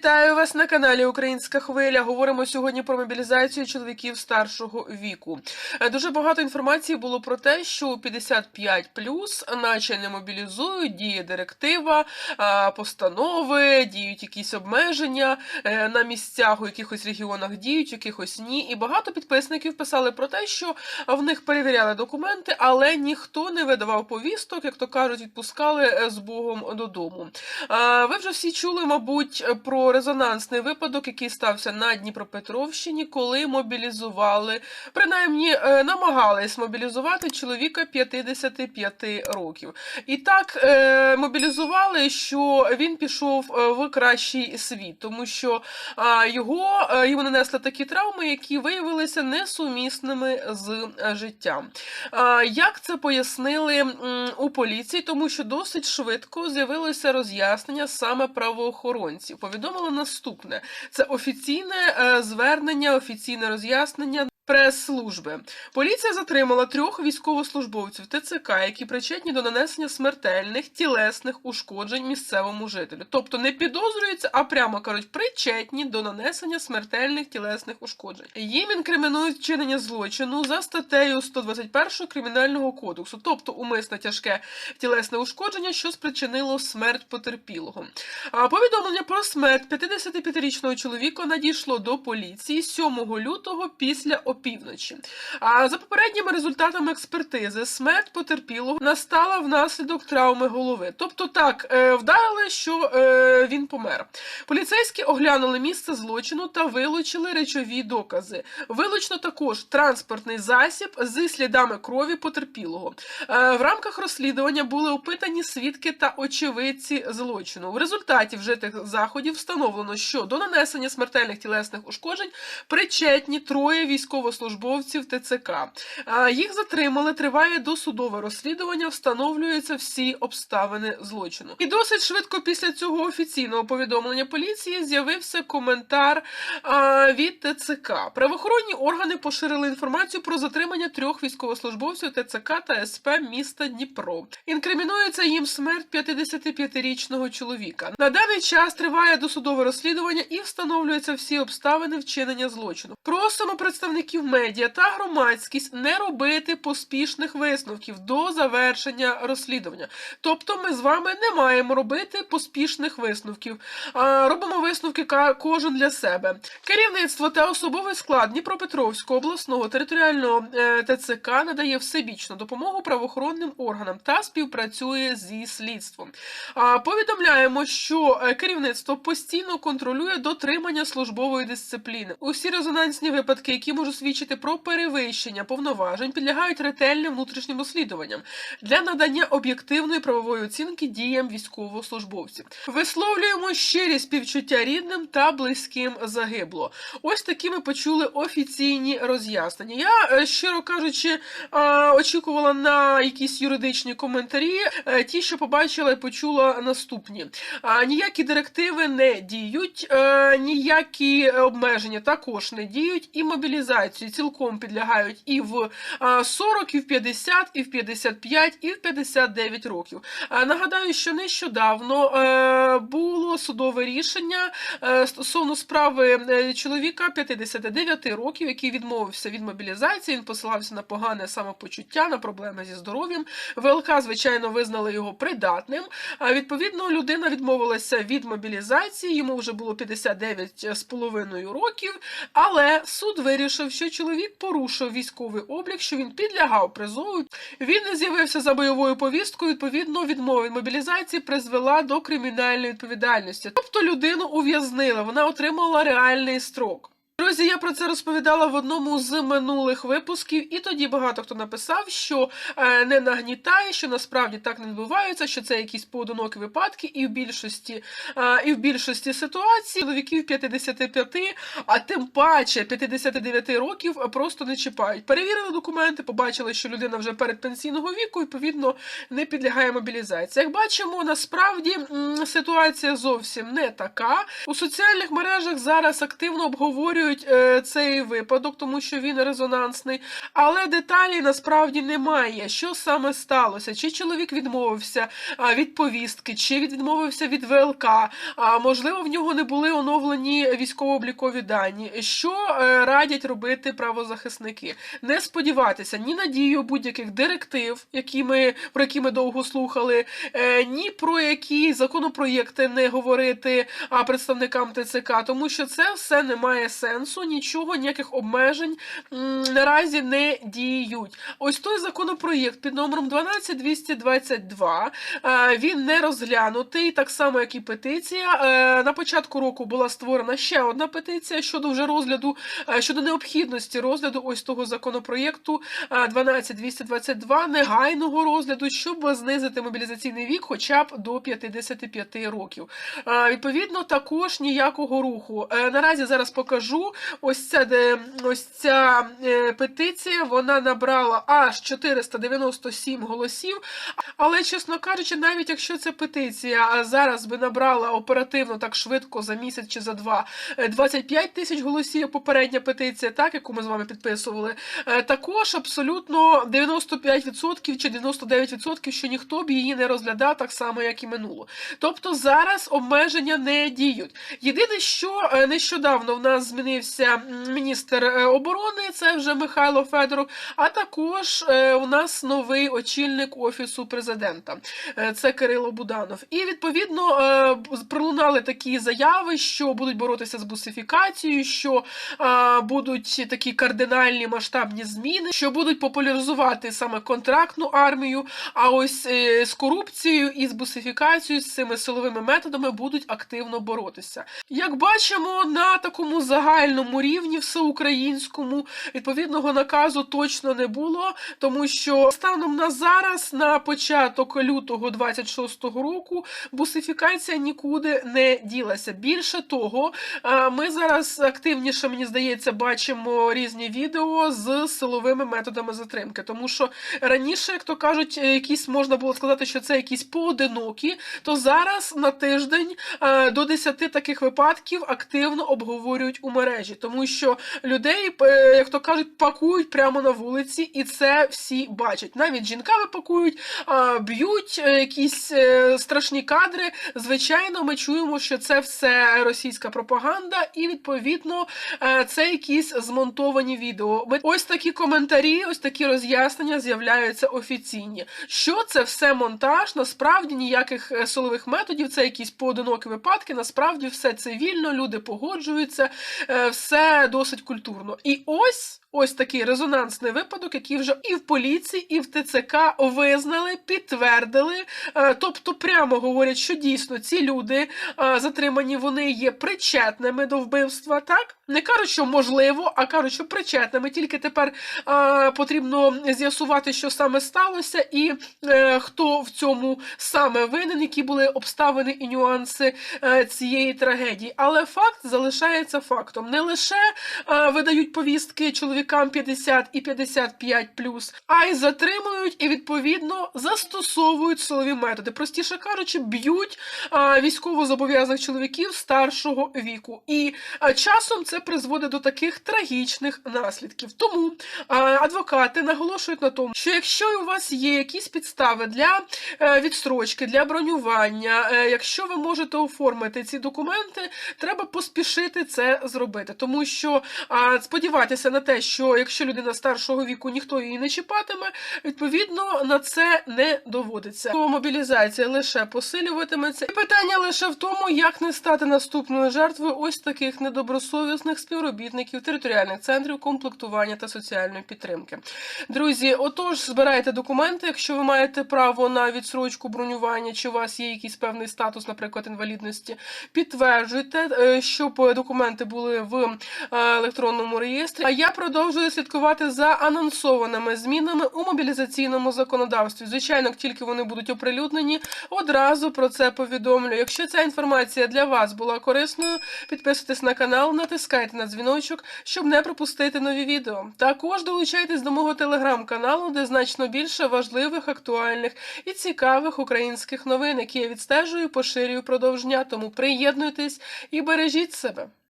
Вітаю вас на каналі Українська Хвиля. Говоримо сьогодні про мобілізацію чоловіків старшого віку. Е, Дуже багато інформації було про те, що у 55 наче не мобілізують, діє директива, постанови, діють якісь обмеження е, на місцях у якихось регіонах діють, у якихось ні. І багато підписників писали про те, що в них перевіряли документи, але ніхто не видавав повісток, як то кажуть, відпускали е, з Богом додому. Ви вже всі чули, мабуть, про резонансний випадок, який стався на Дніпропетровщині, коли мобілізували, принаймні е, намагались мобілізувати чоловіка 55 років. І так е, мобілізували, що він пішов е, в кращий світ, тому що його йому нанесли такі травми, які виявилися несумісними з життям. Як це пояснили у поліції? Тому що досить швидко з'явилося роз'яснення саме правоохоронців. Повідомили наступне: це офіційне е, звернення, офіційне роз'яснення. Прес-служби поліція затримала трьох військовослужбовців ТЦК, які причетні до нанесення смертельних тілесних ушкоджень місцевому жителю. Тобто не підозрюються, а прямо кажуть, причетні до нанесення смертельних тілесних ушкоджень. Їм інкримінують вчинення злочину за статтею 121 кримінального кодексу, тобто умисне тяжке тілесне ушкодження, що спричинило смерть потерпілого. А повідомлення про смерть 55-річного чоловіка надійшло до поліції 7 лютого після опівночі. А за попередніми результатами експертизи, смерть потерпілого настала внаслідок травми голови. Тобто, так е, вдарили, що е, він помер. Поліцейські оглянули місце злочину та вилучили речові докази. Вилучено також транспортний засіб зі слідами крові потерпілого. Е, В рамках розслідування були опитані свідки та очевидці злочину. В результаті вжитих заходів встановлено, що до нанесення смертельних тілесних ушкоджень причетні троє військовослужбовців ТЦК. Їх затримали, триває досудове розслідування, встановлюються всі обставини злочину. І досить швидко після цього офіційного повідомлення поліції з'явився коментар від ТЦК. Правоохоронні органи поширили інформацію про затримання трьох військовослужбовців ТЦК та СП міста Дніпро. Інкримінується їм смерть 55-річного чоловіка. На даний час триває досудове розслідування і встановлюються всі обставини вчинення злочину. Просимо представників медіа та громадськість не робити поспішних висновків до завершення розслідування. Тобто, ми з вами не маємо робити поспішних висновків. Робимо висновки кожен для себе. Керівництво та особовий склад Дніпропетровського обласного територіального е, ТЦК надає всебічну допомогу правоохоронним органам та співпрацює зі слідством. Повідомляємо, що е, керівництво постійно контролює дотримання службової дисципліни. Усі резонансні випадки, які можуть свідчити про перевищення повноважень, підлягають ретельним внутрішнім розслідуванням для надання об'єктивної правової оцінки діям військовослужбовців. Висловлюємо щирі співчуття рідним та близьким загибло. Ось такі ми почули офіційні роз'яснення. Я, е, щиро кажучи, очікувала на якісь юридичні коментарі. Е, Ті, що побачила і почула наступні. Ніякі директиви не діють, е, ніякі обмеження також не діють, і мобілізацію цілком підлягають і в 40, і в 50, і в 55, і в 59 років. Нагадаю, що нещодавно е, було судове рішення е, стосовно справи е, чоловіка 59 років, який відмовився від мобілізації. Він посилався на погане самопочуття, на проблеми зі здоров'ям. ВЛК, звичайно, визнали його придатним. Відповідно, людина відмовилася від мобілізації. Йому вже було 59 з половиною років. Але суд вирішив, що чоловік порушив військовий облік, що він підлягав призову. Він не з'явився за бойовою повісткою. Відповідно, відмова від мобілізації призвела до кримінальної відповідальності. Тобто людину ув'язнили, вона отримала реальний строк. Друзі, я про це розповідала в одному з минулих випусків, і тоді багато хто написав, що е, не нагнітає, що насправді так не відбувається, що це якісь поодинокі випадки, і в більшості, е, і в більшості ситуацій чоловіків 55, а тим паче 59 років просто не чіпають. Перевірили документи, побачили, що людина вже передпенсійного віку, відповідно, не підлягає мобілізації. Як бачимо, насправді ситуація зовсім не така. У соціальних мережах зараз активно обговорюють коментують е, цей випадок, тому що він резонансний, але деталі насправді немає. Що саме сталося? Чи чоловік відмовився від повістки, чи відмовився від ВЛК? А можливо, в нього не були оновлені військово-облікові дані. Що е, радять робити правозахисники? Не сподіватися ні на дію будь-яких директив, які ми про які ми довго слухали, е, ні про які законопроєкти не говорити а, представникам ТЦК, тому що це все не має сенсу, нічого, ніяких обмежень наразі не діють. Ось той законопроєкт під номером 12222, е, він не розглянутий, так само як і петиція. Е, На початку року була створена ще одна петиція щодо вже розгляду, е, щодо необхідності розгляду ось того законопроєкту е, 12222, негайного розгляду, щоб знизити мобілізаційний вік хоча б до 55 років. Відповідно, також ніякого руху. Наразі зараз покажу ось ця, ось ця е, петиція, вона набрала аж 497 голосів. Але, чесно кажучи, навіть якщо ця петиція зараз би набрала оперативно так швидко за місяць чи за два е, 25 тисяч голосів, попередня петиція, так яку ми з вами підписували, е, також абсолютно 95% чи 99%, що ніхто б її не розглядав так само, як і минуло. Тобто зараз обмеження не діють. Єдине, що е, нещодавно в нас змінився м, міністр е, оборони, це вже Михайло Федоров, а також е, у нас новий очільник офісу президента, е, це Кирило Буданов. І відповідно пролунали такі заяви, що будуть боротися з бусифікацією, що будуть такі кардинальні масштабні зміни, що будуть популяризувати саме контрактну армію. А ось з корупцією і з бусифікацією, з цими силовими методами будуть активно боротися. Як бачимо, на такому загальному рівні, всеукраїнському, відповідного наказу точно не було, тому що станом на зараз, на початок лютого 26-го року, бусифікація нікуди не ділася. Більше того, ми зараз активніше, мені здається, бачимо різні відео з силовими методами затримки, тому що раніше, як то кажуть, якісь можна було сказати, що це якісь поодинокі, то зараз на тиждень до 10 таких випадків активно обговорюють у мережі, тому що людей, е, як то кажуть, пакують прямо на вулиці, і це всі бачать. Навіть жінками пакують, б'ють е, якісь е, страшні кадри. Звичайно, ми чуємо, що це все російська пропаганда, і відповідно це якісь змонтовані відео. Ось такі коментарі, ось такі роз'яснення з'являються офіційні. Що це все монтаж? Насправді ніяких силових методів, це якісь поодинокі випадки. Насправді все цивільно, люди погоджуються, все досить культурно. І ось. Ось такий резонансний випадок, який вже і в поліції, і в ТЦК визнали, підтвердили. Е, Тобто, прямо говорять, що дійсно ці люди е, затримані, вони є причетними до вбивства. Так не кажуть, що можливо, а кажуть, що причетними. Тільки тепер е, потрібно з'ясувати, що саме сталося, і хто в цьому саме винен, які були обставини і нюанси цієї трагедії. Але факт залишається фактом. Не лише видають повістки чоловікам 50 і 55 а й затримують і відповідно застосовують силові методи. Простіше кажучи, б'ють військовозобов'язаних чоловіків старшого віку. І часом це призводить до таких трагічних наслідків. Тому адвокати наголошують на тому, що якщо у вас є якісь підстави для е, відстрочки, для бронювання, е, якщо ви можете оформити ці документи, треба поспішити це зробити, тому що сподіватися на те, що якщо людина старшого віку ніхто її не чіпатиме, відповідно на це не доводиться. То мобілізація лише посилюватиметься. І питання лише в тому, як не стати наступною жертвою ось таких недобросовісних співробітників територіальних центрів комплектування та соціальної підтримки. Друзі, отож, збирайте документи, якщо ви маєте право на відсрочку бронювання, чи у вас є якийсь певний статус, наприклад, інвалідності, підтверджуйте, е, щоб документи були в е, електронному реєстрі. А я продовжую слідкувати за анонсованими змінами у мобілізаційному законодавстві. Звичайно, тільки вони будуть оприлюднені, одразу про це повідомлю. Якщо ця інформація для вас була корисною, підписуйтесь на канал, натискайте на дзвіночок, щоб не пропустити нові відео. Також долучайтесь до мого телеграм-каналу, де значно більше важливих, актуальних і цікавих українських новин, які я відстежую, поширюю впродовж дня. Тому приєднуйтесь і бережіть себе.